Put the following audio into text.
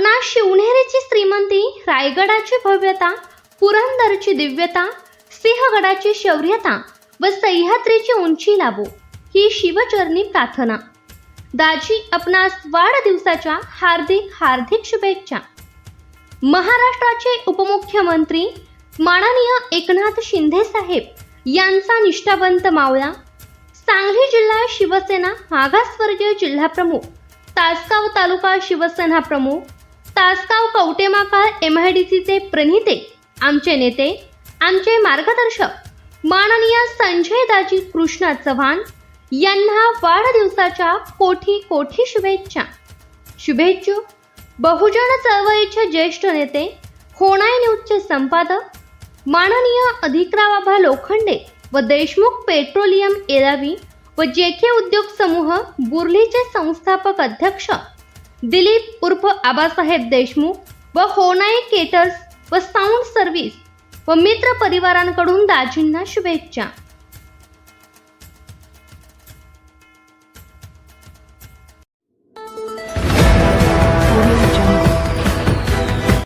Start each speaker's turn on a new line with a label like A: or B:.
A: अपनास शिवनेरीची श्रीमंती रायगडाची भव्यता पुरंदरची दिव्यता सिंहगडाची शौर्यता व सह्याद्रीची उंची लाभो ही शिवचरणी प्रार्थना. दाजी आपणास वाढदिवसाच्या हार्दिक हार्दिक शुभेच्छा. महाराष्ट्राचे उपमुख्यमंत्री माननीय एकनाथ शिंदे साहेब यांचा निष्ठावंत मावळा सांगली जिल्हा शिवसेना मागासवर्गीय जिल्हा प्रमुख तासगाव तालुका शिवसेना प्रमुख Tasgaon Kavathemahankal M I D सीचे प्रणिते आमचे नेते आमचे मार्गदर्शक माननीय संजय दाजी कृष्णा चव्हाण यांना वाढदिवसाच्या कोठी कोठी शुभेच्छा. शुभेच्छू. बहुजन चळवळीचे ज्येष्ठ नेते होणाय न्यूजचे संपादक माननीय अधिकरावाभा लोखंडे व देशमुख पेट्रोलियम एरावी व जेके उद्योग समूह बुर्लीचे संस्थापक अध्यक्ष दिलीप उर्फ आबासाहेब देशमुख व होनाई केटर्स व साऊंड सर्व्हिस व मित्र परिवारांकडून दाजींना शुभेच्छा.